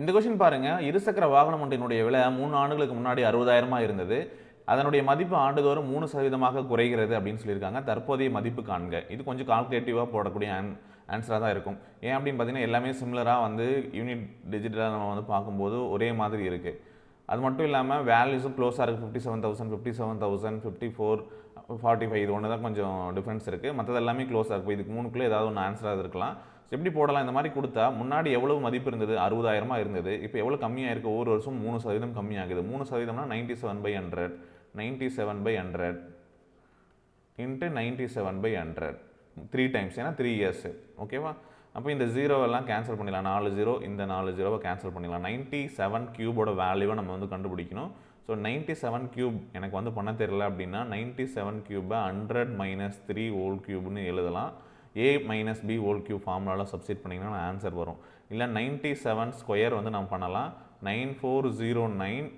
இந்த கொஷின் பாருங்கள் இருசக்கர வாகனம் ஒன்றினுடைய விலை மூணு ஆண்டுகளுக்கு முன்னாடி அறுபதாயிரமாக இருந்தது. அதனுடைய மதிப்பு ஆண்டுதோறும் மூணு சதவீதமாக குறைகிறது அப்படின்னு சொல்லியிருக்காங்க. தற்போதைய மதிப்பு காண்க. இது கொஞ்சம் கால்குலேட்டிவாக போடக்கூடிய ஆன் ஆன்சராக தான் இருக்கும். ஏன் அப்படின்னு பார்த்தீங்கன்னா எல்லாமே சிமிலராக வந்து யூனிட் டிஜிட்டலாக நம்ம வந்து பார்க்கும்போது ஒரே மாதிரி இருக்குது அது மட்டும் இல்லாமல் வேல்யூஸும் க்ளோஸாக இருக்குது fifty seven thousand fifty seven thousand fifty four forty five இது ஒன்று தான் கொஞ்சம் டிஃப்ரென்ஸ் இருக்குது மற்றது எல்லாமே க்ளோஸாக இருக்கும் இதுக்கு மூணுக்குள்ளே ஏதாவது ஒன்று ஆன்சராக இருக்கலாம். எப்படி போடலாம் இந்த மாதிரி கொடுத்தா முன்னாடி எவ்வளவு மதிப்பு இருந்தது? அறுபதாயிரமா இருந்தது. இப்போ எவ்வளோ கம்மியாக இருக்குது ஒவ்வொரு வருஷம் மூணு சதவீதம் கம்மியாகுது. மூணு சதவீதம்னா ninety seven by hundred ninety seven by hundred into ninety seven by hundred three times ஏன்னா த்ரீ இயர்ஸு ஓகேவா அப்போ இந்த ஜீரோவெல்லாம் கேன்சல் பண்ணிடலாம். நாலு ஜீரோ இந்த நாலு ஜீரோவை கேன்சல் பண்ணிடலாம். நைன்ட்டி செவன் க்யூபோட வேல்யூவை நம்ம வந்து கண்டுபிடிக்கணும். ஸோ நைன்ட்டி செவன் க்யூப் எனக்கு வந்து பண்ண தெரியல அப்படின்னா ninety seven cube by hundred minus three whole க்யூப்னு எழுதலாம். A minus B whole cube ஃபார்முலாவில் சப்ஸ்டிட் பண்ணிங்கன்னா ஆன்சர் வரும். இல்லை நைன்ட்டி செவன் ஸ்கொயர் வந்து நம்ம பண்ணலாம். நைன் ஃபோர் ஜீரோ நைன்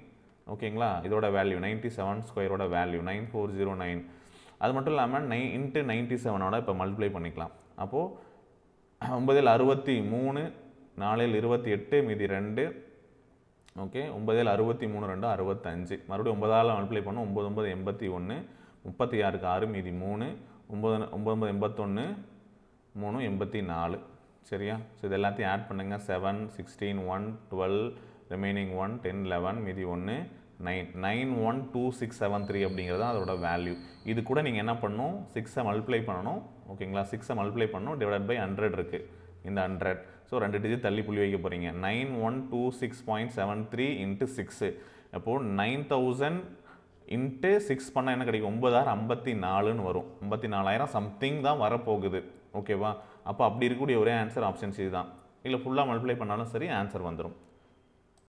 ஓகேங்களா இதோட வேல்யூ நைன்ட்டி செவன் ஸ்கொயரோட value nine four zero nine அது மட்டும் இல்லாமல் நை இன்ட்டு நைன்ட்டி செவனோட இப்போ மல்டிப்ளை பண்ணிக்கலாம். அப்போது ஒன்பதில் அறுபத்தி மூணு நாலில் இருபத்தி எட்டு மீதி ரெண்டு ஓகே ஒன்பதில் அறுபத்தி மூணு ரெண்டு அறுபத்தஞ்சு. மறுபடியும் ஒன்பதால் மல்டிப்ளை பண்ணோம் ஒம்பது ஒன்பது எண்பத்தி ஒன்று முப்பத்தி ஆறுக்கு ஆறு மீதி மூணு ஒம்பது ஒம்பது ஒன்பது எண்பத்தொன்று மூணு எண்பத்தி நாலு. சரியா? ஸோ இது எல்லாத்தையும் ஆட் பண்ணுங்கள் seven sixteen one twelve remaining one ten eleven மீதி ஒன்று nine nine one two six seven three அப்படிங்கிறது தான் அதோட வேல்யூ இது கூட நீங்கள் என்ன பண்ணணும்? சிக்ஸை மல்டிப்ளை பண்ணணும். ஓகேங்களா சிக்ஸை மல்டிப்ளை பண்ணணும். டிவைட் பை ஹண்ட்ரட் இருக்குது இந்த ஹண்ட்ரட் ஸோ ரெண்டு டிஜிட் தள்ளி புள்ளி வைக்க போகிறீங்க nine one two six point seven three into six அப்போது நைன் தௌசண்ட் இன்ட்டு சிக்ஸ் பண்ணால் என்ன கிடைக்கும்? ஒன்பதாயிரம் ஐம்பத்தி நாலுன்னு வரும். ஐம்பத்தி நாலாயிரம் சம்திங் தான் வரப்போகுது. ஓகேவா அப்போ அப்படி இருக்கக்கூடிய ஒரே ஆன்சர் ஆப்ஷன் சி தான் இல்லை ஃபுல்லாக மல்டிப்ளை பண்ணாலும் சரி ஆன்சர் வந்துடும்